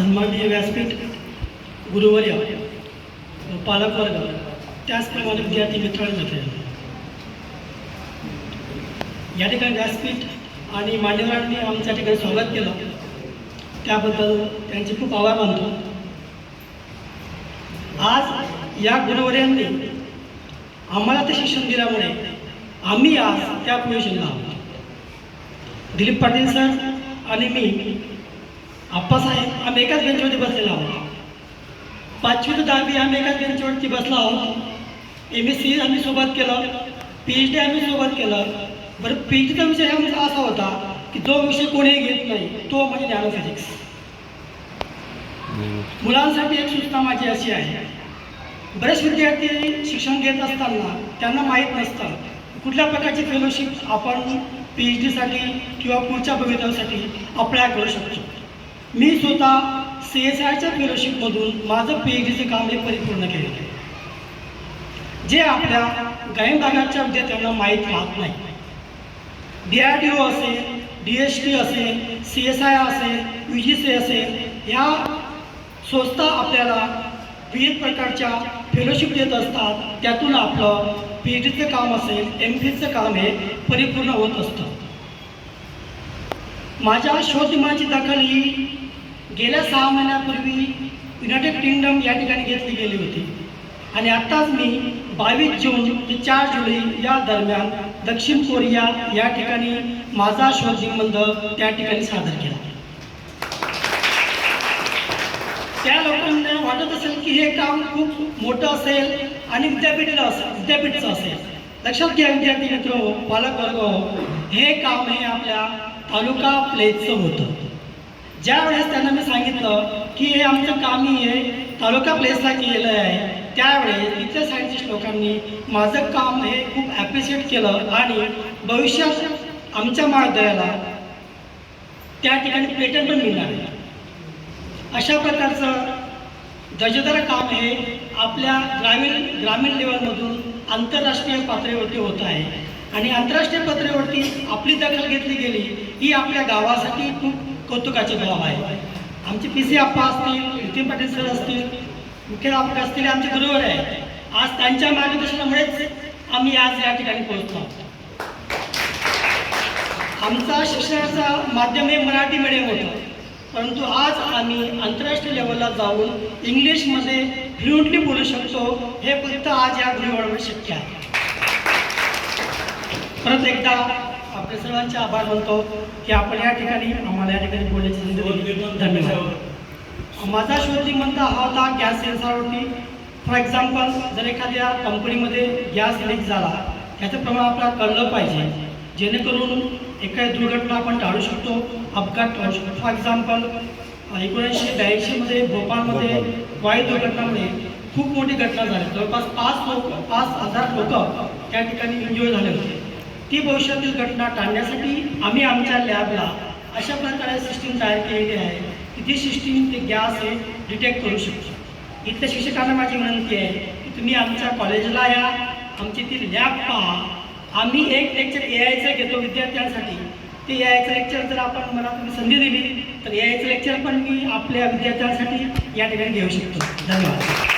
सन्माननीय व्यासपीठ गुरुवर्य पालकवर्ग त्याचप्रमाणे विद्यार्थी मित्रांनो या ठिकाणी व्यासपीठ आणि मान्यवरांनी आमच्या ठिकाणी स्वागत केलं. त्याबद्दल त्यांचे खूप आभार मानतो. आज या गुरुवर्यांनी आम्हाला ते शिक्षण दिल्यामुळे आम्ही आज त्या पोझिशनला आहोत. दिलीप पाटील सर आणि मी आप्पासाहेब आम्ही एकाच बेंचवरती बसलेला आहोत. पाचवी ते दहावी आम्ही एकाच बेंचवरती बसलो आहोत. एम एस सी आम्ही सोबत केलं. पी एच डी आम्ही सोबत केलं. बरं पी एच डीचा विषय आमचा म्हणजे असा होता की जो विषय कोणीही घेत नाही तो म्हणजे नॅनो फिजिक्स मुलांसाठी एक सूचना माझी अशी आहे. बरेच विद्यार्थी शिक्षण घेत असताना त्यांना माहीत नसतं कुठल्या प्रकारची फेलोशिप आपण पी एच डीसाठी किंवा पुढच्या भवितव्यासाठी अप्लाय करू शकतो. मी स्वतः सी एस आयच्या फेलोशिपमधून माझं पी एच डीचे काम हे परिपूर्ण केलेलं आहे जे आपल्या ग्रामीण भागाच्या विद्यार्थ्यांना माहीत राहत नाही. डी आर डी ओ असेल डी एस टी असेल सी एस आय असेल यू जी सी असेल ह्या संस्था आपल्याला विविध प्रकारच्या फेलोशिप देत असतात. त्यातून आपलं पी एच डीचं काम असेल एम फिलचं काम हे परिपूर्ण होत असतं. माझ्या शोधमाची दखल ही गेल्या सहा महिन्यापूर्वी युनायटेड किंगडम या ठिकाणी घेतली गेली होती. आणि आत्ताच मी बावीस जून ते चार जुलै या दरम्यान दक्षिण कोरिया या ठिकाणी माझा शोध निबंध त्या ठिकाणी सादर केला. त्या लोकांना वाटत असेल की हे काम खूप मोठं असेल आणि विद्यापीठाला असेल विद्यापीठचं असेल. लक्षात घ्या विद्यार्थी मित्र पालक वर्ग हे काम हे आपल्या तालुका प्लेसचं होतं. ज्या वेळेस त्यांना मी सांगितलं की हे आमचं काम हे तालुका प्लेसला केलेलं आहे त्यावेळेस इथल्या सायंटिस्ट लोकांनी माझं काम हे खूप ॲप्रिशिएट केलं आणि भविष्यात आमच्या महाविद्यालयाला त्या ठिकाणी पेटंट पण मिळणार अशा प्रकारचं दर्जेदार काम हे आपल्या ग्रामीण ग्रामीण लेवलमधून आंतरराष्ट्रीय पातळीवरती होत आहे. आणि आंतरराष्ट्रीय पातळीवरती आपली दखल घेतली गेली ही आपल्या गावासाठी खूप कौतुकाचे बाब आहे. आमचे पी सी आप्पा असतील नितीन पाटील सर असतील मुख्य मुख्याध्यापक असतील आमचे गुरुवर आहे आज त्यांच्या मार्गदर्शनामुळेच आम्ही आज या ठिकाणी पोहोचलो आहोत. आमचा शिक्षणाचा माध्यम हे मराठी मीडियम होतं. परंतु आज आम्ही आंतरराष्ट्रीय लेवलला जाऊन इंग्लिशमध्ये फ्लुएंटली बोलू शकतो हे फक्त आज या गुरुवारमुळे शक्य आहे. परत एकदा आपल्या सर्वांचे आभार मानतो की आपण या ठिकाणी आम्हाला या ठिकाणी बोलण्याची संधी दिली. धन्यवाद. माझा शोध निबंध हा होता गॅस सेन्सरवरती. फॉर एक्झाम्पल जर एखाद्या कंपनीमध्ये गॅस लीक झाला त्याचं प्रमाण आपल्याला कळलं पाहिजे. जेणेकरून एखादी दुर्घटना आपण टाळू शकतो अपघात टाळू शकतो. फॉर एक्झाम्पल एकोणीसशे ब्याऐंशीमध्ये भोपाळमध्ये वायू दुर्घटनामध्ये खूप मोठी घटना झाली. जवळपास पाच लोक पाच हजार लोक त्या ठिकाणी इंजुअर झाले होते. ती भविष्यातील घटना टाळण्यासाठी आम्ही आमच्या लॅबला अशा प्रकारे सिस्टीम तयार केलेली आहे की ती सिस्टीम ते गॅस हे डिटेक्ट करू शकतो. इथल्या शिक्षकांना माझी विनंती आहे की तुम्ही आमच्या कॉलेजला या आमची ती लॅब पहा. आम्ही एक लेक्चर ए आयचं घेतो विद्यार्थ्यांसाठी. ते ए आयचं लेक्चर जर आपण मला तुम्ही संधी दिली तर ए आयचं लेक्चर पण मी आपल्या विद्यार्थ्यांसाठी या ठिकाणी घेऊ शकतो. धन्यवाद.